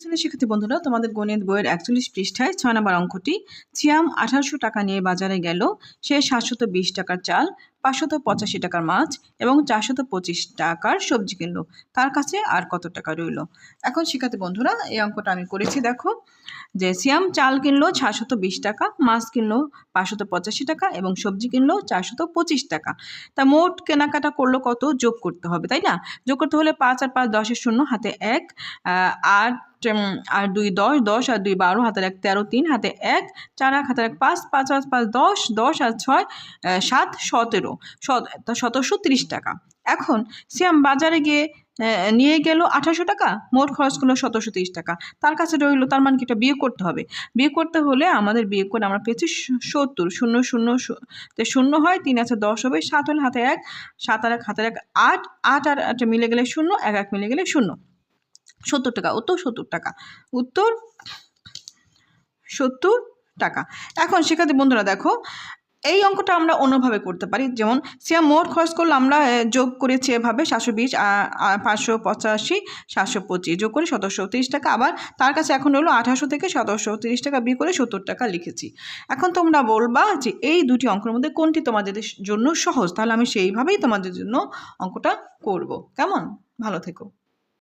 শিক্ষার্থী বন্ধুরা, তোমাদের গণিত বইয়ের একচল্লিশ পৃষ্ঠায় ছয় নম্বর অঙ্কটি চিয়াম আঠারোশো টাকা নিয়ে বাজারে গেল, সে সাতশত বিশ টাকার চাল পাঁচশত পঁচাশি টাকার মাছ এবং চারশত পঁচিশ টাকার সবজি কিনলো। তার কাছে আর কত টাকা রইল? এখন শিখাতে বন্ধুরা, এই অঙ্কটা আমি করেছি, দেখো। যে সিয়াম চাল কিনলো ছশত বিশ টাকা, মাছ কিনলো পাঁচশত পঁচাশি টাকা এবং সবজি কিনলো চারশত পঁচিশ টাকা। তা মোট কেনাকাটা করল কত? যোগ করতে হবে, তাই না? যোগ করতে হলে পাঁচ আর পাঁচ দশের শূন্য, হাতে এক আট আর দুই দশ দশ আর দুই বারো, হাতের এক তেরো, তিন, হাতে এক, চার, এক, হাতের এক পাঁচ পাঁচ পাঁচ পাঁচ দশ দশ আর ছয় সাত, সতেরো। শত সতেরোশো তিরিশ টাকা। এখন সিয়াম বাজারে গিয়ে নিয়ে গেল আঠারোশো টাকা, মোট খরচ করল সতেরোশো তিরিশ টাকা। তার কাছে রইল, তার মানে কি এটা বিয়ে করতে হবে। বিয়ে করতে হলে আমাদের বিয়ে করে আমরা পেয়েছি সত্তর, শূন্য শূন্য শূন্য হয়, তিন আছে দশ হবে, সাত হলে হাতে এক, সাত আর এক হাতের এক, আট আট আর আট মিলে গেলে শূন্য, এক এক মিলে গেলে শূন্য। সত্তর টাকা, উত্তর সত্তর টাকা। উত্তর সত্তর টাকা। এখন শিক্ষার্থী বন্ধুরা দেখো এই অঙ্কটা আমরা অন্যভাবে করতে পারি। যেমন সিয়া মোট খরচ করলে আমরা যোগ করেছি এভাবে সাতশো বিশ পাঁচশো পঁচাশি, সাতশো পঁচিশ, যোগ করে সতেরোশো তিরিশ টাকা। আবার তার কাছে এখন হলো আঠারোশো থেকে সতেরোশো তিরিশ টাকা বি করে সত্তর টাকা লিখেছি। এখন তোমরা বলবা যে এই দুটি অঙ্কের মধ্যে কোনটি তোমাদের জন্য সহজ? তাহলে আমি সেইভাবেই তোমাদের জন্য অঙ্কটা করব। কেমন? ভালো থেকো।